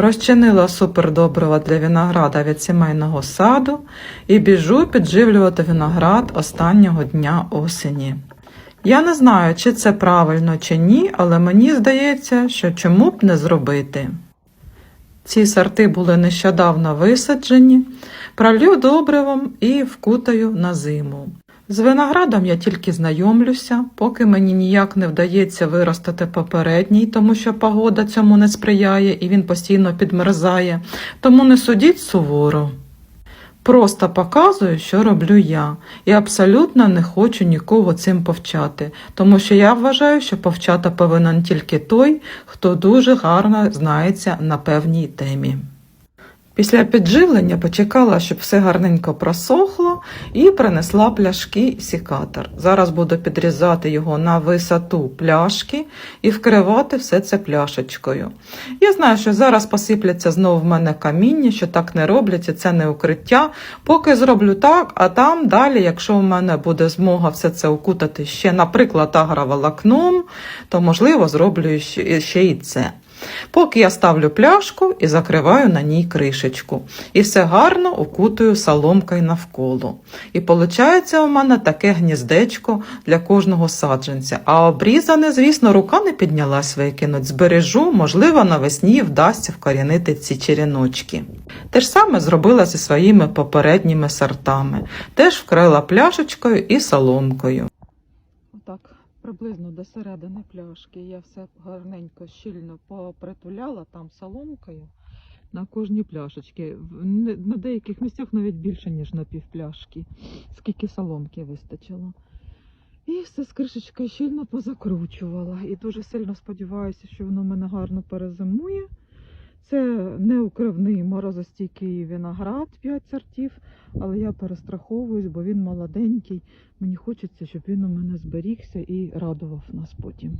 Розчинила супердобрива для винограда від сімейного саду і біжу підживлювати виноград останнього дня осені. Я не знаю, чи це правильно чи ні, але мені здається, що чому б не зробити. Ці сорти були нещодавно висаджені, пролью добривом і вкутаю на зиму. З виноградом я тільки знайомлюся, поки мені ніяк не вдається виростити попередній, тому що погода цьому не сприяє і він постійно підмерзає. Тому не судіть суворо. Просто показую, що роблю я, і абсолютно не хочу нікого цим повчати, тому що я вважаю, що повчати повинен тільки той, хто дуже гарно знається на певній темі. Після підживлення почекала, щоб все гарненько просохло, і принесла пляшки сікатор. Зараз буду підрізати його на висоту пляшки і вкривати все це пляшечкою. Я знаю, що зараз посипляться знову в мене каміння, що так не роблять, і це не укриття. Поки зроблю так, а там далі, якщо в мене буде змога все це укутати ще, наприклад, агроволокном, то можливо зроблю ще і це. Поки я ставлю пляшку і закриваю на ній кришечку. І все гарно укутую соломкою навколо. І виходить у мене таке гніздечко для кожного саджанця. А обрізане, звісно, рука не піднялась викинуть. Збережу, можливо, навесні вдасться вкорінити ці черіночки. Те ж саме зробила зі своїми попередніми сортами. Теж вкрила пляшечкою і соломкою. Отак приблизно до середини пляшки я все гарненько щільно попритуляла там соломкою на кожній пляшечці. На деяких місцях навіть більше, ніж на півпляшки, скільки соломки вистачило. І все з кришечкою щільно позакручувала. І дуже сильно сподіваюся, що воно мене гарно перезимує. Це не укривний морозостійкий виноград 5 сортів, але я перестраховуюсь, бо він молоденький. Мені хочеться, щоб він у мене зберігся і радував нас потім.